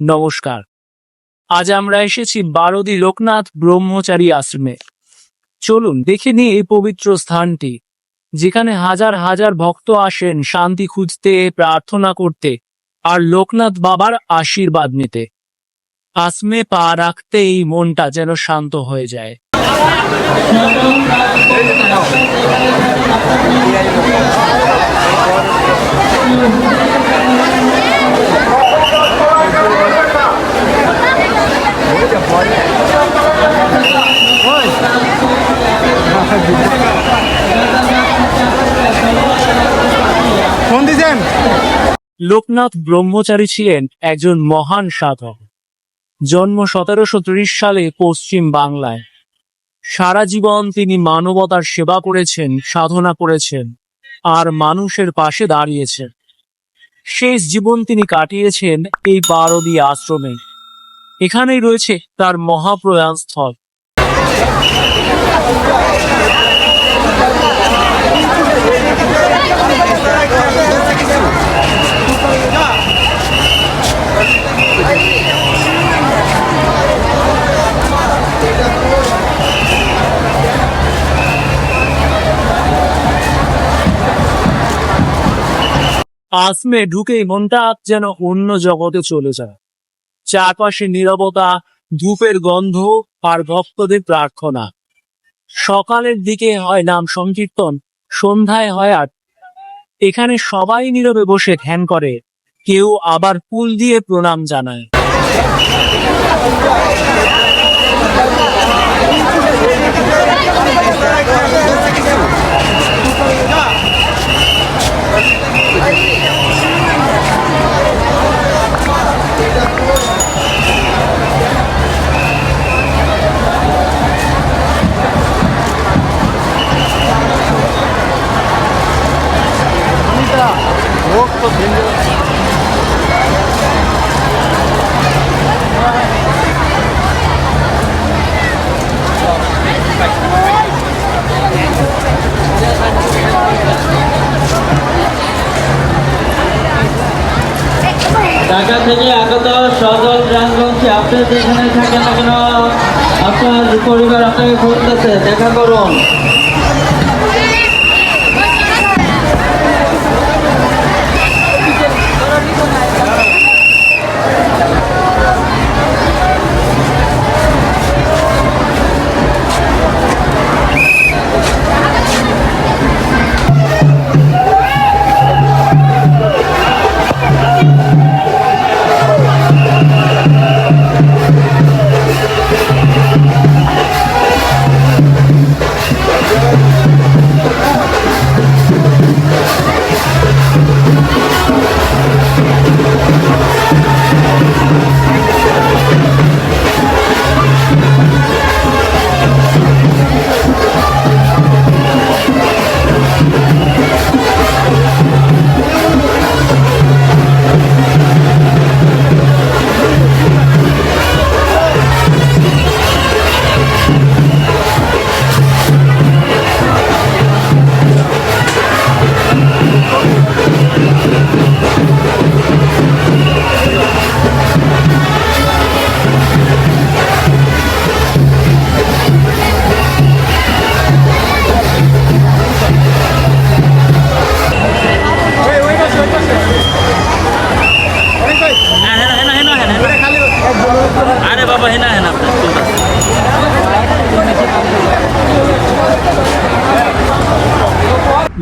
নমস্কার। আজ আমরা এসেছি বারদি লোকনাথ ব্রহ্মচারী আশ্রমে। চলুন দেখে নিই এই পবিত্র স্থানটি, যেখানে হাজার হাজার ভক্ত আসেন শান্তি খুঁজতে, প্রার্থনা করতে আর লোকনাথ বাবার আশীর্বাদ নিতে। আশ্রমে পা রাখতেই মনটা যেন শান্ত হয়ে যায়। লোকনাথ ব্রহ্মচারী ছিলেন একজন মহান সাধক। জন্ম সতেরোশো ত্রিশ সালে পশ্চিম বাংলায়। সারা জীবন তিনি মানবতার সেবা করেছেন, সাধনা করেছেন, আর মানুষের পাশে দাঁড়িয়েছেন। শেষ জীবন তিনি কাটিয়েছেন এই বারদি আশ্রমে। এখানেই রয়েছে তার মহাপ্রয়াণ স্থল। আসমে ঢুকেই মনটা যেন অন্য জগতে চলে যায়। চারপাশে নীরবতা, ধূপের গন্ধ আর ভক্তদের প্রার্থনা। সকালের দিকে হয় নাম সংকীর্তন, সন্ধ্যায় হয় আর এখানে সবাই নীরবে বসে ধ্যান করে, কেউ আবার ফুল দিয়ে প্রণাম জানায়। যেখানে থাকেন না কেন? আপনার পরিবার আপনাকে খুঁজতেছে দেখা করুন।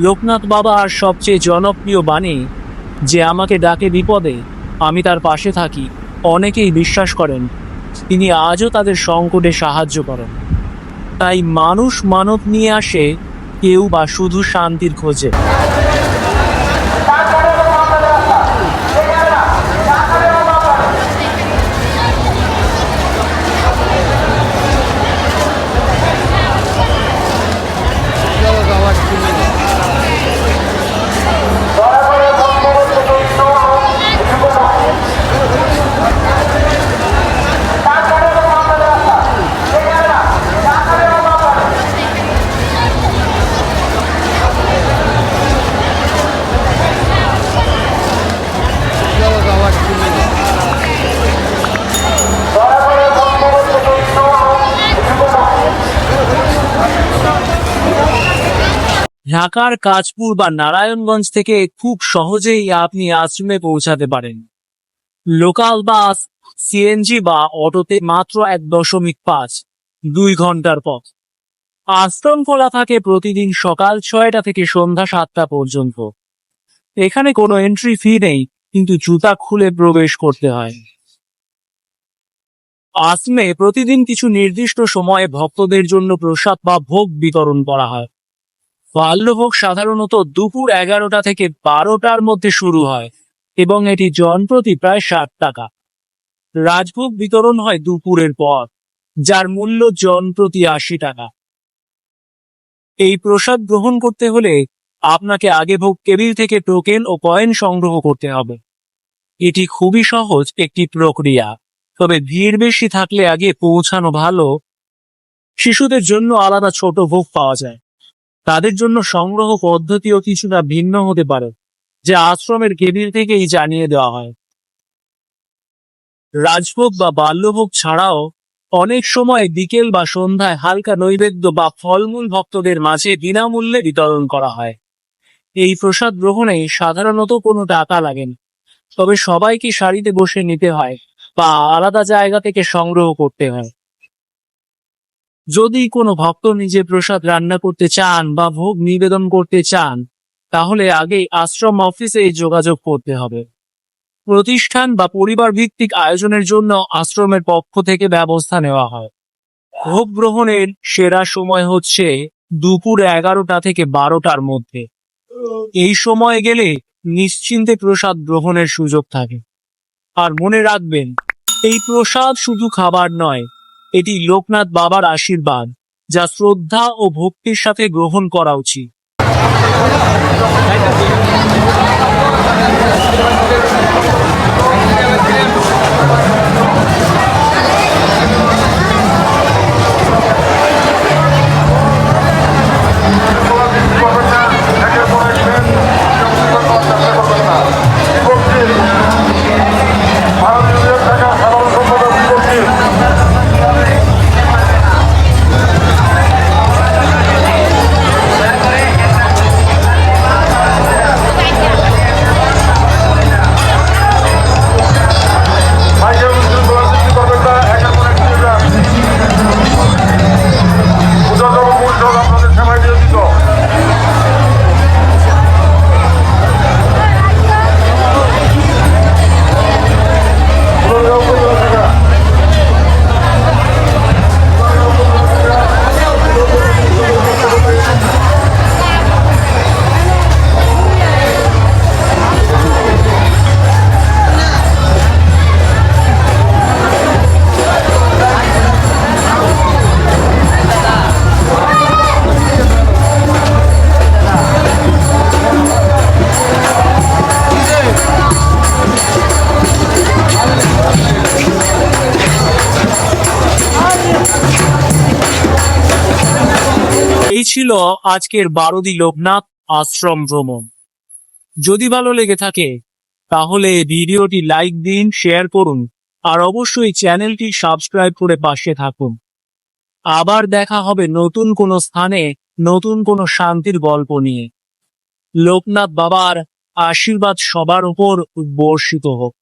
লোকনাথ বাবা আর সবচেয়ে জনপ্রিয় বাণী, যে আমাকে ডাকে বিপদে, আমি তার পাশে থাকি, অনেকেই বিশ্বাস করেন, তিনি আজও তাদের সংকটে সাহায্য করেন। তাই মানুষ মানব নিয়ে আসে, কেউ বা শুধু শান্তির খোঁজে। ঢাকার কাজপুর বা নারায়ণগঞ্জ থেকে খুব সহজেই আপনি আশ্রমে পৌঁছাতে পারেন। লোকাল বাস সিএনজি বা অটোতে মাত্র এক দশমিক পাঁচ, দুই ঘণ্টার পথ। আশ্রম খোলা থাকে প্রতিদিন সকাল ছয়টা থেকে সন্ধ্যা সাতটা পর্যন্ত। এখানে কোনো এন্ট্রি ফি নেই, কিন্তু জুতা খুলে প্রবেশ করতে হয়। আশ্রমে প্রতিদিন কিছু নির্দিষ্ট সময়ে ভক্তদের জন্য প্রসাদ বা ভোগ বিতরণ করা হয়। বাল্যভোগ সাধারণত দুপুর এগারোটা থেকে বারোটার মধ্যে শুরু হয়, এবং এটি জনপ্রতি প্রায় ষাট টাকা। রাজভোগ বিতরণ হয় দুপুরের পর, যার মূল্য জনপ্রতি আশি টাকা। এই প্রসাদ গ্রহণ করতে হলে আপনাকে আগে ভোগ কেবিল থেকে টোকেন ও কয়েন সংগ্রহ করতে হবে। এটি খুবই সহজ একটি প্রক্রিয়া, তবে ভিড় বেশি থাকলে আগে পৌঁছানো ভালো। শিশুদের জন্য আলাদা ছোট ভোগ পাওয়া যায়। তাদের জন্য সংগ্রহ পদ্ধতিও কিছুটা ভিন্ন হতে পারে, যা আশ্রমের কেবিল থেকেই জানিয়ে দেওয়া হয়। রাজভোগ বা বাল্যভোগ ছাড়াও অনেক সময় বিকেল বা সন্ধ্যায় হালকা নৈবেদ্য বা ফলমূল ভক্তদের মাঝে বিনামূল্যে বিতরণ করা হয়। এই প্রসাদ গ্রহণে সাধারণত কোনো টাকা লাগে না, তবে সবাইকে সারিতে বসে নিতে হয় বা আলাদা জায়গা থেকে সংগ্রহ করতে হয়। যদি কোনো ভক্ত নিজে প্রসাদ রান্না করতে চান বা ভোগ নিবেদন করতে চান, তাহলে আগে আশ্রম অফিসে যোগাযোগ করতে হবে। প্রতিষ্ঠান বা পরিবার ভিত্তিক আয়োজনের জন্য আশ্রমের পক্ষ থেকে ব্যবস্থা নেওয়া হয়। ভোগ গ্রহণের সেরা সময় হচ্ছে দুপুর এগারোটা থেকে বারোটার মধ্যে। এই সময় গেলে নিশ্চিন্তে প্রসাদ গ্রহণের সুযোগ থাকে। আর মনে রাখবেন, এই প্রসাদ শুধু খাবার নয় এটি লোকনাথ বাবার আশীর্বাদ যা শ্রদ্ধা ও ভক্তির সাথে গ্রহণ করা উচিত। ভারতীয় ছিল আজকের বারোদি লোকনাথ আশ্রম ভ্রমণ। যদি ভালো লেগে থাকে, তাহলে ভিডিওটি লাইক দিন, শেয়ার করুন, আর অবশ্যই চ্যানেলটি সাবস্ক্রাইব করে পাশে থাকুন। আবার দেখা হবে নতুন কোনো স্থানে, নতুন কোনো শান্তির গল্প নিয়ে। লোকনাথ বাবার আশীর্বাদ সবার উপর বর্ষিত হোক।